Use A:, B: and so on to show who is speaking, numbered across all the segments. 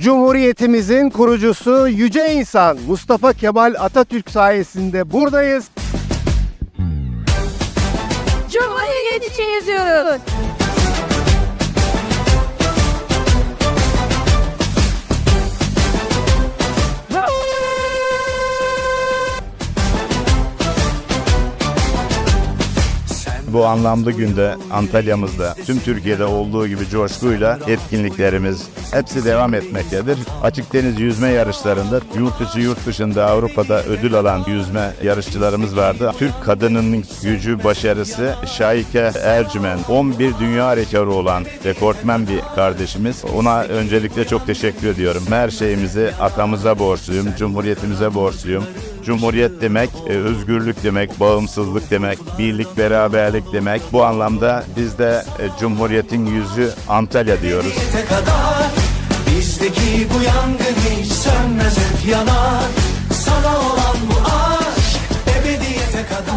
A: Cumhuriyetimizin kurucusu yüce insan Mustafa Kemal Atatürk sayesinde buradayız.
B: Cumhuriyet için yazıyoruz.
C: Bu anlamlı günde Antalya'mızda tüm Türkiye'de olduğu gibi coşkuyla etkinliklerimiz hepsi devam etmektedir. Açık deniz yüzme yarışlarında yurt içi yurt dışında Avrupa'da ödül alan yüzme yarışçılarımız vardı. Türk kadınının gücü başarısı Şahike Ercümen 11 dünya rekoru olan rekortmen bir kardeşimiz. Ona öncelikle çok teşekkür ediyorum. Her şeyimizi atamıza borçluyum, cumhuriyetimize borçluyum. Cumhuriyet demek, e, özgürlük demek, bağımsızlık demek, birlik, beraberlik demek. Bu anlamda biz de e, Cumhuriyet'in yüzü Antalya diyoruz.
D: Bizdeki bu yangın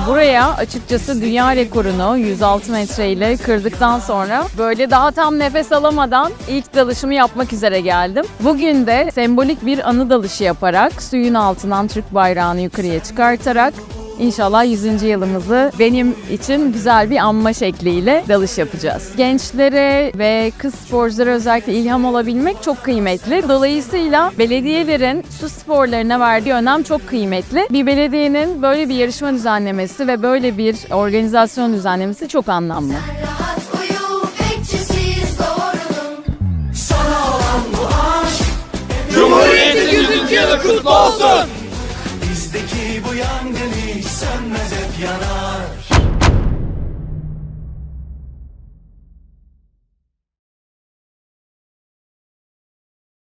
B: Buraya açıkçası dünya rekorunu 106 metre ile kırdıktan sonra böyle daha tam nefes alamadan ilk dalışımı yapmak üzere geldim. Bugün de sembolik bir anı dalışı yaparak suyun altından Türk bayrağını yukarıya çıkartarak İnşallah 100. yılımızı benim için güzel bir anma şekliyle dalış yapacağız. Gençlere ve kız sporculara özellikle ilham olabilmek çok kıymetli. Dolayısıyla belediyelerin su sporlarına verdiği önem çok kıymetli. Bir belediyenin böyle bir yarışma düzenlemesi ve böyle bir organizasyon düzenlemesi çok anlamlı.
E: Cumhuriyetin 100. yılı kutlu olsun.